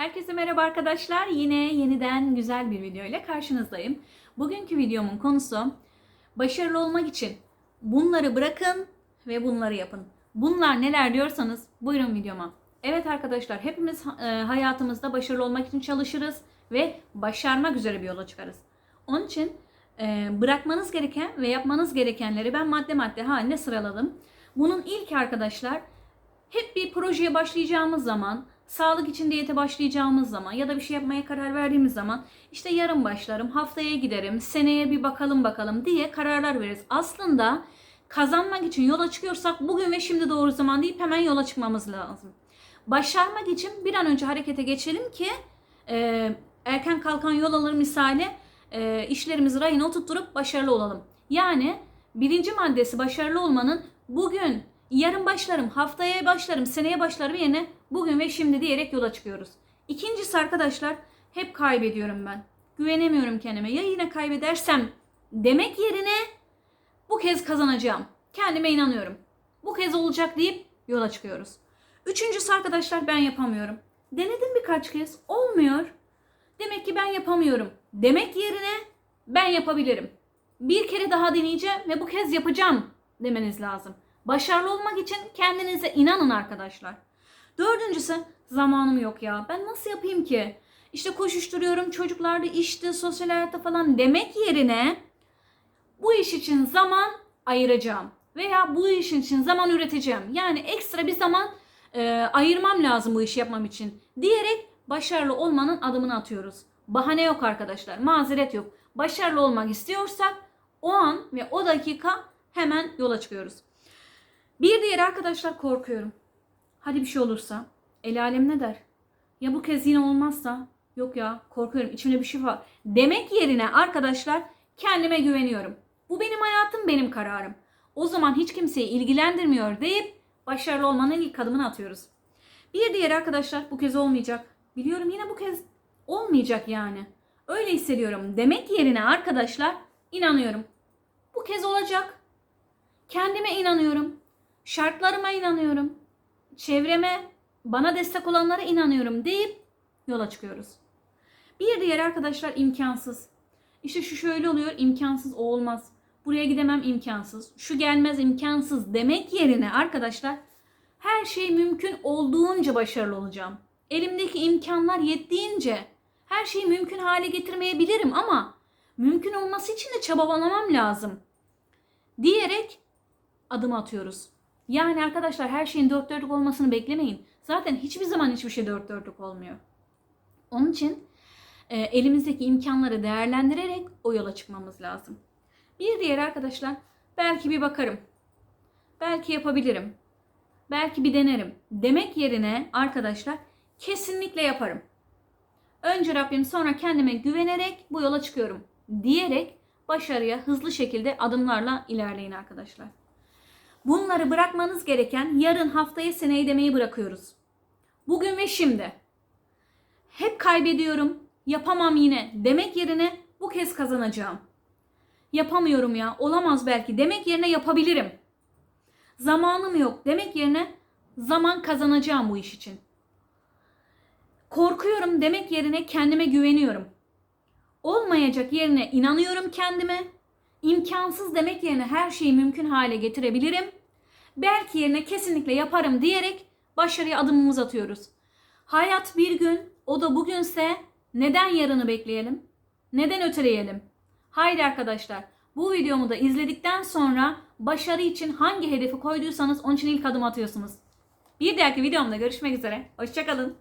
Herkese merhaba arkadaşlar. Yine yeniden güzel bir video ile karşınızdayım. Bugünkü videomun konusu başarılı olmak için bunları bırakın ve bunları yapın. Bunlar neler diyorsanız buyurun videoma. Evet arkadaşlar hepimiz e, hayatımızda başarılı olmak için çalışırız ve başarmak üzere bir yola çıkarız. Onun için e, bırakmanız gereken ve yapmanız gerekenleri ben madde madde haline sıraladım. Bunun ilk arkadaşlar hep bir projeye başlayacağımız zaman, sağlık için diyete başlayacağımız zaman ya da bir şey yapmaya karar verdiğimiz zaman işte yarın başlarım, haftaya giderim, seneye bir bakalım bakalım diye kararlar veririz. Aslında kazanmak için yola çıkıyorsak bugün ve şimdi doğru zaman deyip hemen yola çıkmamız lazım. Başarmak için bir an önce harekete geçelim ki e, erken kalkan yol alır misali e, işlerimizi rayına oturtturup başarılı olalım. Yani birinci maddesi başarılı olmanın bugün, yarın başlarım, haftaya başlarım, seneye başlarım yerine bugün ve şimdi diyerek yola çıkıyoruz. İkincisi arkadaşlar hep kaybediyorum ben. Güvenemiyorum kendime. Ya yine kaybedersem demek yerine bu kez kazanacağım. Kendime inanıyorum. Bu kez olacak deyip yola çıkıyoruz. Üçüncüsü arkadaşlar ben yapamıyorum. Denedim birkaç kez. Olmuyor. Demek ki ben yapamıyorum. Demek yerine ben yapabilirim. Bir kere daha deneyeceğim ve bu kez yapacağım demeniz lazım. Başarılı olmak için kendinize inanın arkadaşlar. Dördüncüsü zamanım yok ya. Ben nasıl yapayım ki? İşte koşuşturuyorum çocuklarda işte sosyal hayatta falan demek yerine bu iş için zaman ayıracağım. Veya bu iş için zaman üreteceğim. Yani ekstra bir zaman e, ayırmam lazım bu işi yapmam için. Diyerek başarılı olmanın adımını atıyoruz. Bahane yok arkadaşlar. Mazeret yok. Başarılı olmak istiyorsak o an ve o dakika hemen yola çıkıyoruz. Bir diğer arkadaşlar korkuyorum. Hadi bir şey olursa el alem ne der? Ya bu kez yine olmazsa? Yok ya korkuyorum içimde bir şey var. Demek yerine arkadaşlar kendime güveniyorum. Bu benim hayatım benim kararım. O zaman hiç kimseyi ilgilendirmiyor deyip başarılı olmanın ilk adımını atıyoruz. Bir diğer arkadaşlar bu kez olmayacak. Biliyorum yine bu kez olmayacak yani. Öyle hissediyorum. Demek yerine arkadaşlar inanıyorum. Bu kez olacak. Kendime inanıyorum. Şartlarıma inanıyorum. Çevreme, bana destek olanlara inanıyorum deyip yola çıkıyoruz. Bir diğer arkadaşlar imkansız. İşte şu şöyle oluyor imkansız o olmaz. Buraya gidemem imkansız. Şu gelmez imkansız demek yerine arkadaşlar her şey mümkün olduğunca başarılı olacağım. Elimdeki imkanlar yettiğince her şeyi mümkün hale getirmeyebilirim ama mümkün olması için de çabalamam lazım. Diyerek adım atıyoruz. Yani arkadaşlar her şeyin dört dörtlük olmasını beklemeyin. Zaten hiçbir zaman hiçbir şey dört dörtlük olmuyor. Onun için e, elimizdeki imkanları değerlendirerek o yola çıkmamız lazım. Bir diğer arkadaşlar belki bir bakarım. Belki yapabilirim. Belki bir denerim. Demek yerine arkadaşlar kesinlikle yaparım. Önce Rabbim sonra kendime güvenerek bu yola çıkıyorum diyerek başarıya hızlı şekilde adımlarla ilerleyin arkadaşlar. Bunları bırakmanız gereken yarın haftaya seneyi demeyi bırakıyoruz. Bugün ve şimdi. Hep kaybediyorum, yapamam yine demek yerine bu kez kazanacağım. Yapamıyorum ya, olamaz belki demek yerine yapabilirim. Zamanım yok demek yerine zaman kazanacağım bu iş için. Korkuyorum demek yerine kendime güveniyorum. Olmayacak yerine inanıyorum kendime. İmkansız demek yerine her şeyi mümkün hale getirebilirim. Belki yerine kesinlikle yaparım diyerek başarıya adımımızı atıyoruz. Hayat bir gün, o da bugünse neden yarını bekleyelim? Neden öteleyelim? Haydi arkadaşlar, bu videomu da izledikten sonra başarı için hangi hedefi koyduysanız onun için ilk adım atıyorsunuz. Bir dahaki videomda görüşmek üzere. Hoşçakalın.